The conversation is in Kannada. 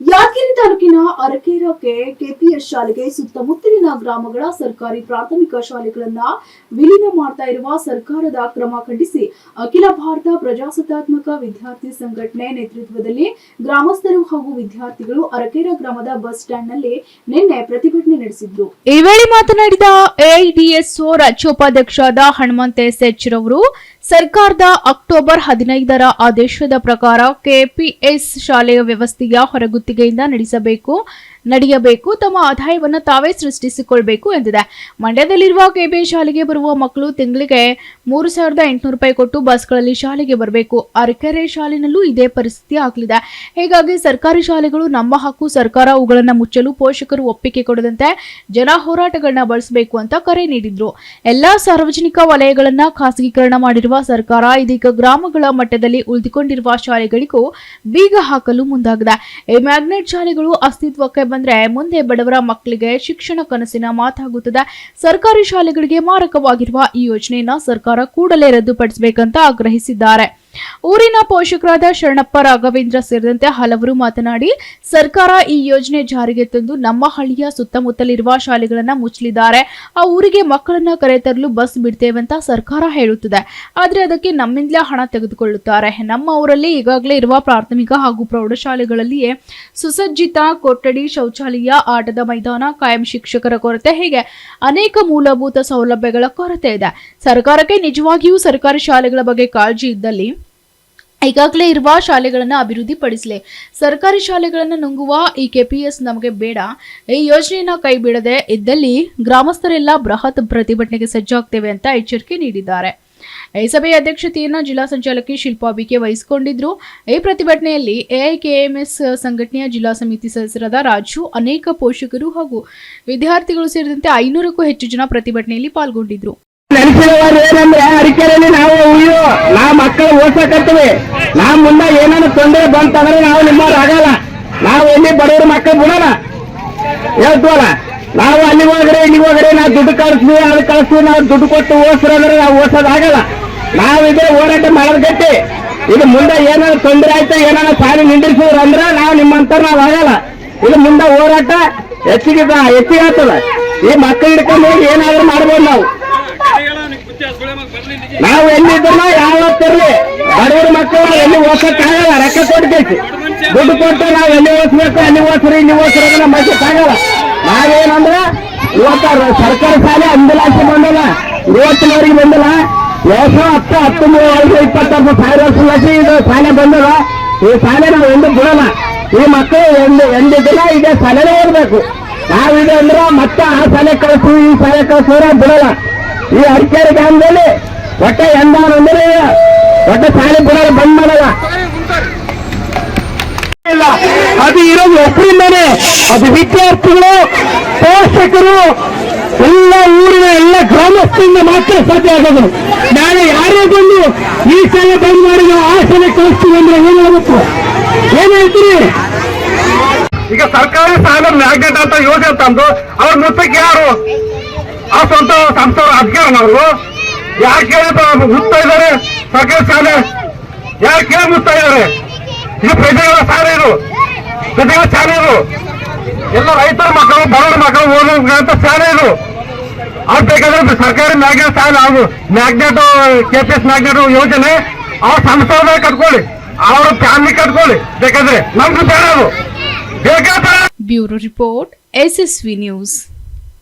ಯಾದಗಿರಿ ತಾಲೂಕಿನ ಅರಕೇರಕ್ಕೆ ಕೆಪಿಎಸ್ ಶಾಲೆಗೆ ಸುತ್ತಮುತ್ತಲಿನ ಗ್ರಾಮಗಳ ಸರ್ಕಾರಿ ಪ್ರಾಥಮಿಕ ಶಾಲೆಗಳನ್ನ ವಿಲೀನ ಮಾಡ್ತಾ ಇರುವ ಸರ್ಕಾರದ ಕ್ರಮ ಖಂಡಿಸಿ ಅಖಿಲ ಭಾರತ ಪ್ರಜಾಸತ್ತಾತ್ಮಕ ವಿದ್ಯಾರ್ಥಿ ಸಂಘಟನೆ ನೇತೃತ್ವದಲ್ಲಿ ಗ್ರಾಮಸ್ಥರು ಹಾಗೂ ವಿದ್ಯಾರ್ಥಿಗಳು ಅರಕೇರ ಗ್ರಾಮದ ಬಸ್ ಸ್ಟ್ಯಾಂಡ್ನಲ್ಲಿ ನಿನ್ನೆ ಪ್ರತಿಭಟನೆ ನಡೆಸಿದ್ರು. ಈ ವೇಳೆ ಮಾತನಾಡಿದ ಎಐಡಿಎಸ್ಒ ರಾಜ್ಯೋಪಾಧ್ಯಕ್ಷರಾದ ಹನುಮಂತ ಎಸ್ ಎಚ್ ರವರು ಸರ್ಕಾರದ ಅಕ್ಟೋಬರ್ ಹದಿನೈದರ ಆದೇಶದ ಪ್ರಕಾರ ಕೆಪಿಎಸ್ ಶಾಲೆಯ ವ್ಯವಸ್ಥೆಯ ಹೊರಗುತ್ತಿಗೆಯಿಂದ ನಡೆಸಬೇಕು. ನಡೆಯಬೇಕು, ತಮ್ಮ ಆದಾಯವನ್ನು ತಾವೇ ಸೃಷ್ಟಿಸಿಕೊಳ್ಬೇಕು ಎಂದಿದೆ. ಮಂಡ್ಯದಲ್ಲಿರುವ ಕೆಬಿ ಶಾಲೆಗೆ ಬರುವ ಮಕ್ಕಳು ತಿಂಗಳಿಗೆ ಮೂರು ಸಾವಿರದ ಎಂಟುನೂರು ರೂಪಾಯಿ ಕೊಟ್ಟು ಬಸ್ಗಳಲ್ಲಿ ಶಾಲೆಗೆ ಬರಬೇಕು. ಅರಕೆರೆ ಶಾಲೆಯಲ್ಲೂ ಇದೇ ಪರಿಸ್ಥಿತಿ ಆಗಲಿದೆ. ಹೀಗಾಗಿ ಸರ್ಕಾರಿ ಶಾಲೆಗಳು ನಮ್ಮ ಹಕ್ಕು, ಸರ್ಕಾರ ಅವುಗಳನ್ನು ಮುಚ್ಚಲು ಪೋಷಕರು ಒಪ್ಪಿಗೆ ಕೊಡದಂತೆ ಜನ ಹೋರಾಟಗಳನ್ನ ಬಳಸಬೇಕು ಅಂತ ಕರೆ ನೀಡಿದ್ರು. ಎಲ್ಲಾ ಸಾರ್ವಜನಿಕ ವಲಯಗಳನ್ನ ಖಾಸಗೀಕರಣ ಮಾಡಿರುವ ಸರ್ಕಾರ ಇದೀಗ ಗ್ರಾಮಗಳ ಮಟ್ಟದಲ್ಲಿ ಉಳಿದುಕೊಂಡಿರುವ ಶಾಲೆಗಳಿಗೂ ಬೀಗ ಹಾಕಲು ಮುಂದಾಗಿದೆ. ಈ ಮ್ಯಾಗ್ನೆಟ್ ಶಾಲೆಗಳು ಅಸ್ತಿತ್ವಕ್ಕೆ ಬಂದ್ರೆ ಮುಂದೆ ಬಡವರ ಮಕ್ಕಳಿಗೆ ಶಿಕ್ಷಣ ಕನಸಿನ ಮಾತಾಗುತ್ತದೆ. ಸರ್ಕಾರಿ ಶಾಲೆಗಳಿಗೆ ಮಾರಕವಾಗಿರುವ ಈ ಯೋಜನೆಯನ್ನ ಸರ್ಕಾರ ಕೂಡಲೇ ರದ್ದುಪಡಿಸಬೇಕಂತ ಆಗ್ರಹಿಸಿದ್ದಾರೆ. ಊರಿನ ಪೋಷಕರಾದ ಶರಣಪ್ಪ, ರಾಘವೇಂದ್ರ ಸೇರಿದಂತೆ ಹಲವರು ಮಾತನಾಡಿ, ಸರ್ಕಾರ ಈ ಯೋಜನೆ ಜಾರಿಗೆ ತಂದು ನಮ್ಮ ಹಳ್ಳಿಯ ಸುತ್ತಮುತ್ತಲಿರುವ ಶಾಲೆಗಳನ್ನು ಮುಚ್ಚಲಿದ್ದಾರೆ. ಆ ಊರಿಗೆ ಮಕ್ಕಳನ್ನ ಕರೆತರಲು ಬಸ್ ಬಿಡ್ತೇವೆ ಅಂತ ಸರ್ಕಾರ ಹೇಳುತ್ತದೆ. ಆದರೆ ಅದಕ್ಕೆ ನಮ್ಮಿಂದಲೇ ಹಣ ತೆಗೆದುಕೊಳ್ಳುತ್ತಾರೆ. ನಮ್ಮ ಊರಲ್ಲಿ ಈಗಾಗಲೇ ಇರುವ ಪ್ರಾಥಮಿಕ ಹಾಗೂ ಪ್ರೌಢಶಾಲೆಗಳಲ್ಲಿಯೇ ಸುಸಜ್ಜಿತ ಕೊಠಡಿ, ಶೌಚಾಲಯ, ಆಟದ ಮೈದಾನ, ಕಾಯಂ ಶಿಕ್ಷಕರ ಕೊರತೆ, ಹೀಗೆ ಅನೇಕ ಮೂಲಭೂತ ಸೌಲಭ್ಯಗಳ ಕೊರತೆ ಇದೆ. ಸರ್ಕಾರಕ್ಕೆ ನಿಜವಾಗಿಯೂ ಸರ್ಕಾರಿ ಶಾಲೆಗಳ ಬಗ್ಗೆ ಕಾಳಜಿ ಇದ್ದಲ್ಲಿ ಈಗಾಗಲೇ ಇರುವ ಶಾಲೆಗಳನ್ನು ಅಭಿವೃದ್ಧಿಪಡಿಸಲಿ. ಸರ್ಕಾರಿ ಶಾಲೆಗಳನ್ನು ನುಂಗುವ ಈ ಕೆಪಿಎಸ್ ನಮಗೆ ಬೇಡ. ಈ ಯೋಜನೆಯನ್ನು ಕೈ ಬಿಡದೆ ಇದ್ದಲ್ಲಿ ಗ್ರಾಮಸ್ಥರೆಲ್ಲ ಬೃಹತ್ ಪ್ರತಿಭಟನೆಗೆ ಸಜ್ಜಾಗ್ತೇವೆ ಅಂತ ಎಚ್ಚರಿಕೆ ನೀಡಿದ್ದಾರೆ. ಈ ಸಭೆಯ ಅಧ್ಯಕ್ಷತೆಯನ್ನು ಜಿಲ್ಲಾ ಸಂಚಾಲಕಿ ಶಿಲ್ಪಾ ಬಿಕೆ ವಹಿಸಿಕೊಂಡಿದ್ರು. ಈ ಪ್ರತಿಭಟನೆಯಲ್ಲಿ ಎಐಕೆಎಂಎಸ್ ಸಂಘಟನೆಯ ಜಿಲ್ಲಾ ಸಮಿತಿ ಸದಸ್ಯರಾದ ರಾಜು, ಅನೇಕ ಪೋಷಕರು ಹಾಗೂ ವಿದ್ಯಾರ್ಥಿಗಳು ಸೇರಿದಂತೆ ಐನೂರಕ್ಕೂ ಹೆಚ್ಚು ಜನ ಪ್ರತಿಭಟನೆಯಲ್ಲಿ ಪಾಲ್ಗೊಂಡಿದ್ರು. ನಾವು ಮಕ್ಕಳು ನಾವು ಮುಂದೆ ಏನಾದ್ರು ತೊಂದರೆ ಬಂತಂದ್ರೆ ನಾವು ನಿಮ್ಮವ್ರು ಆಗಲ್ಲ ನಾವು ಎಲ್ಲಿ ಬಡವ್ರ ಮಕ್ಕಳು ಬಿಡೋಣ ಹೇಳ್ತೀವಲ್ಲ ನಾವು ಅಲ್ಲಿ ಹೋಗ್ರೆ ಇಲ್ಲಿ ಹೋಗ್ರೆ ನಾವು ದುಡ್ಡು ಕಳಿಸ್ತೀವಿ ಅದು ಕಳಿಸ್ತೀವಿ ನಾವು ದುಡ್ಡು ಕೊಟ್ಟು ಓದ್ಸ್ರು ಅಂದ್ರೆ ನಾವು ಓದ್ಸೋದಾಗಲ್ಲ ನಾವು ಇದ್ರೆ ಹೋರಾಟ ಮಾಡೋದ್ ಗಟ್ಟಿ ಇದು ಮುಂದೆ ಏನಾದ್ರು ತೊಂದರೆ ಆಯ್ತು ಏನಾದ್ರು ಸಾಲಿ ನಿಂದಿರ್ಸಿದ್ರು ಅಂದ್ರೆ ನಾವು ನಿಮ್ಮಂತ ನಾವು ಆಗಲ್ಲ ಇದು ಮುಂದೆ ಹೋರಾಟ ಹೆಚ್ಚಿಗೆ ಹೆಚ್ಚಿಗೆ ಆಗ್ತದ ಈ ಮಕ್ಕಳು ಹಿಡ್ಕೊಂಡು ಹೋಗಿ ಏನಾದ್ರು ಮಾಡ್ಬೋದು ನಾವು ನಾವು ಎಲ್ಲಿದ್ರು ಯಾವತ್ತಿರ್ಲಿ ಮಕ್ಕಳು ಎಲ್ಲಿ ಓದ್ಸಕ್ಕಾಗಲ್ಲ ರೊಕ್ಕ ಕೊಡ್ಬೇಕು. ದುಡ್ಡು ಕೊಟ್ಟು ನಾವು ಎಲ್ಲಿ ಓದಿಸ್ಬೇಕು ಅಲ್ಲಿ ಓದ್ಸ್ರಿ ಇಲ್ಲಿ ಓದ್ಸ್ರಿ ಅಂದ್ರೆ ಮಜಕ್ಕಾಗಲ್ಲ ನಾವೇನಂದ್ರೆ ಇವತ್ತ ಸರ್ಕಾರಿ ಶಾಲೆ ಅಂಬುಲಾನ್ಸ್ ಬಂದಲ್ಲ ಇವತ್ತಿನವರಿಗೆ ಬಂದಿಲ್ಲ ವರ್ಷ ಹತ್ತು ಹತ್ತು, ಮೂರು ಇಪ್ಪತ್ತಾರು ಸಾವಿರ ವರ್ಷ ಇದು ಶಾಲೆ ಬಂದದ. ಈ ಶಾಲೆ ನಾವು ಎಂದು ಬಿಡಲ್ಲ. ಈ ಮಕ್ಕಳು ಎಂದು ದಿನ ಇದೇ ಶಾಲೆನೇ ಇರಬೇಕು. ನಾವಿದೆ ಅಂದ್ರೆ ಮತ್ತೆ ಆ ಶಾಲೆ ಕಳಿಸು, ಈ ಶಾಲೆ ಕಳಿಸೋರ ಬಿಡಲ್ಲ. ಈ ಅಡಿಕೆ ಗ್ರಾಮದಲ್ಲಿ ಒಟ್ಟೆ ಎಂದ ಅಂದ್ರೆ ಒಟ್ಟ ಸಾಲಿ ಬಿಡಲ್ಲ ಬಂದ್ ಮಾಡಲ್ಲ. ಅದು ಇರೋದು ಒಬ್ಬರಿಂದಾನೆ ಅದು ವಿದ್ಯಾರ್ಥಿಗಳು, ಪೋಷಕರು, ಎಲ್ಲ ಊರಿನ ಎಲ್ಲ ಗ್ರಾಮಸ್ಥರಿಂದ ಮಾತ್ರ ಸಾಧ್ಯ ಆಗೋದು. ನಾನು ಯಾರೇ ಬಂದು ಈ ಸಲ ಬಂದ್ ಮಾಡಿದ ಆ ಸಲ ಕಳಿಸ್ತೀವಿ ಅಂದ್ರೆ ಏನಾಗುತ್ತೆ? ಏನ್ ಹೇಳ್ತೀರಿ ಈಗ ಸರ್ಕಾರಿ ಸಾಲ ಮ್ಯಾಗ್ನೆಟ್ ಅಂತ ಯೋಜನೆ ತಂದು ಅವ್ರ ಮುತ್ತಕ್ಕೆ ಯಾರು? ಆ ಸ್ವಂತ ಸಂಸ್ಥೆಯವರು ಅಧಿಕಾರ ಯಾಕೆ ಹುಡ್ತಾ ಇದ್ದಾರೆ? ಸರ್ಕಾರಿ ಸಾಲ ಯಾರು ಕೇಳಿ ಮುಟ್ತಾ ಇದ್ದಾರೆ ಇದು ಪ್ರಜೆಗಳ ಶಾಲೆ ಇದು. ಪ್ರಜೆಗಳ ಶಾಲೆ ಇದು. ಎಲ್ಲ ರೈತರ ಮಕ್ಕಳು, ಬಡವರ ಮಕ್ಕಳು ಓದುವಂತ ಶಾಲೆ ಇದು. ಅವ್ರು ಬೇಕಾದ್ರೆ ಸರ್ಕಾರಿ ಮ್ಯಾಗ್ನೆಟ್ ಶಾಲೆ ಅದು magnet, K P S magnet ಯೋಜನೆ ಅವ್ರ ಸಂಸ್ಥೆ ಕಟ್ಕೊಳ್ಳಿ. ಅವ್ರ ಫ್ಯಾಮಿಲಿ ಕಟ್ಕೊಳ್ಳಿ. ಬೇಕಾದ್ರೆ ನಮ್ದು ಬೇಡ ಅದು. ಬೇಕಾದ್ರೆ ಬ್ಯೂರೋ ರಿಪೋರ್ಟ್, ಎಸ್ಎಸ್ವಿ ನ್ಯೂಸ್.